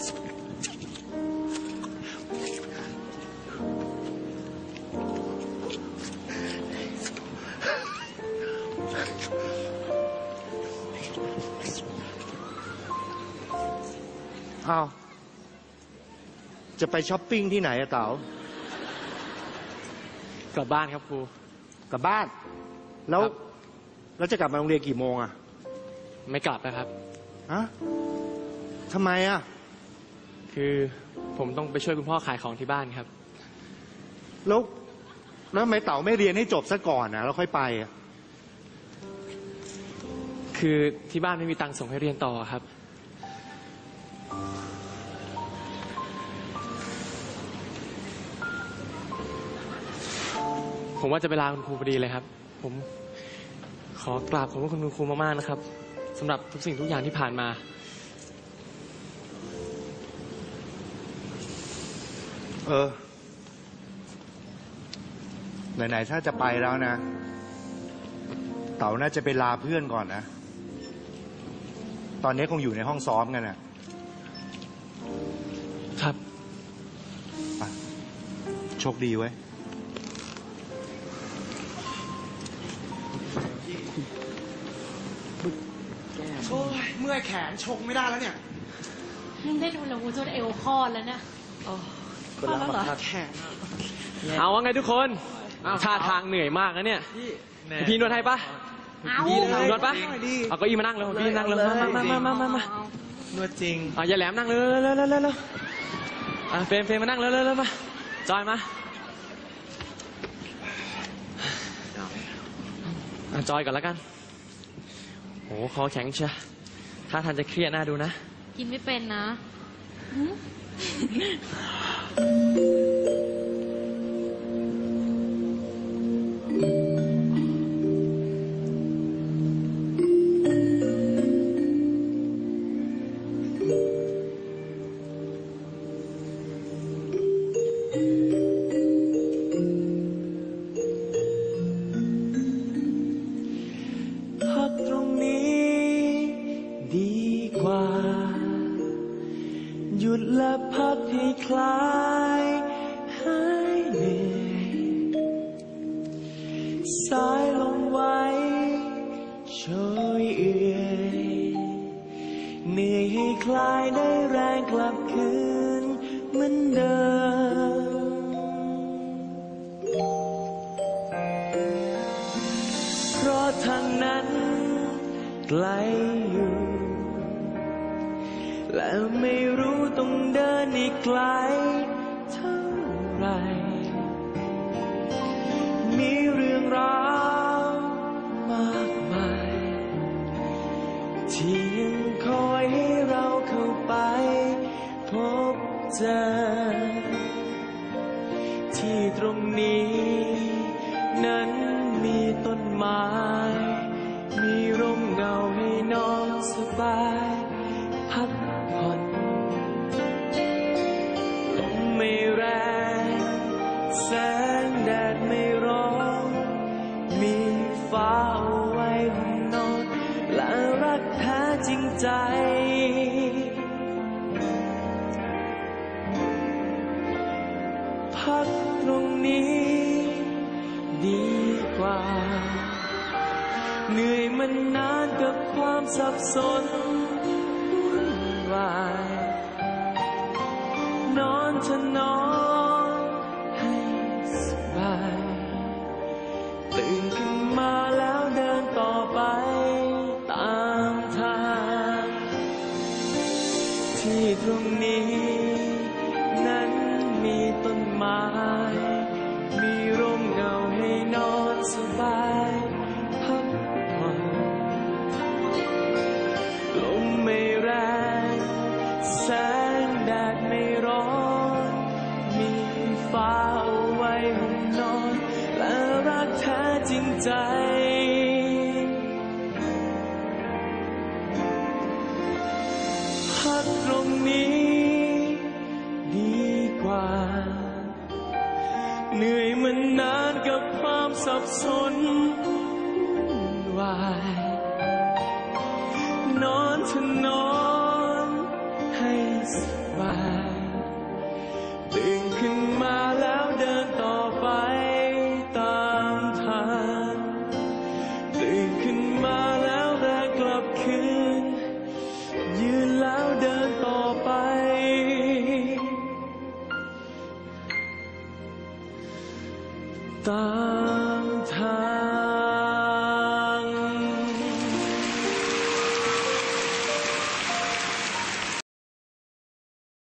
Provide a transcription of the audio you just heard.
เอาจะไปช้อปปิ้งที่ไหนอะเต๋ากลับบ้านครับครู กลับบ้าน แล้วแล้วจะกลับมาโรงเรียนกี่โมงอะไม่กลับนะครับ ฮะทำไมอะ คือผมต้องไปช่วยคุณพ่อขายของที่บ้านครับ แล้วแล้วทำไมเต๋าไม่เรียนให้จบซะก่อนนะแล้วค่อยไปอะคือที่บ้านไม่มีตังค์ส่งให้เรียนต่อครับ ผมว่าจะไปลาคุณครูพอดีเลยครับ ผมขอกราบขอบพระคุณคุณครูมากๆนะครับสำหรับทุกสิ่งทุกอย่างที่ผ่านมา เออ ไหนๆ ถ้าจะไปแล้วนะ เต๋าน่าจะไปลาเพื่อนก่อนนะ ตอนนี้คงอยู่ในห้องซ้อมกันนะ ครับไปโชคดีไว้ยโอ้ยเมื่อยแขนชงไม่ได้แล้วเนี่ย ยังได้ดูแลวูจนเอวคลอดแล้วเนี่ยคลอ ดแล้วเหรอแขนอะเอาว่าไงทุกคนท่าทางเหนื่อยมากนะเนี่ยพี่นวดให้ปะเอานวดปะหน่อยดิเอาเก็อีมานั่งเลยพี่นั่งเลยมามามามามามานวดจริงเอาอย่าแหลมนั่งเลยเร็วเร็วเร็วเร็วอะเฟรมเฟรมมานั่งเร็วเร็วเร็วมาจอยมาอะจอยก่อนแล้วกันโหคอแข็งเชียถ้าทานจะเครียดน่าดูนะ กินไม่เป็นนะ うん。ายหายเหนื่อยสายลงไว้ช่วยเอื่อยเหนื่อยให้คลายได้แรงกลับคืนเหมือนเดิมเพราะทางนั้นไกลอยู่และไม่รู้ ไกลเท่าไร มีเรื่องราวมากมาย ที่ยังคอยให้เราเข้าไปพบเจอ ที่ตรงนี้ นั้นมีต้นไม้ ว้ให้นอนและรักแท้จริงใจ พักตรงนี้ดีกว่า เหนื่อยมันนานกับความสับสนวุ่นวาย นอนเถอะนอน ที่ตรงนี้ นั้นมีต้นไม้ มีร่มเงาให้นอนสบายพักผ่อนลมไม่แรงแสงแดดไม่ร้อน มีฟ้าเอาไว้ให้นอน และรักแท้จริงใจ เหนื่อยมันนานกับความสับสนวุ่นวาย นอนเถอะนอนให้สบายตื่นขึ้นมาแล้วเดินต่อไปตามทางตื่น ตามทา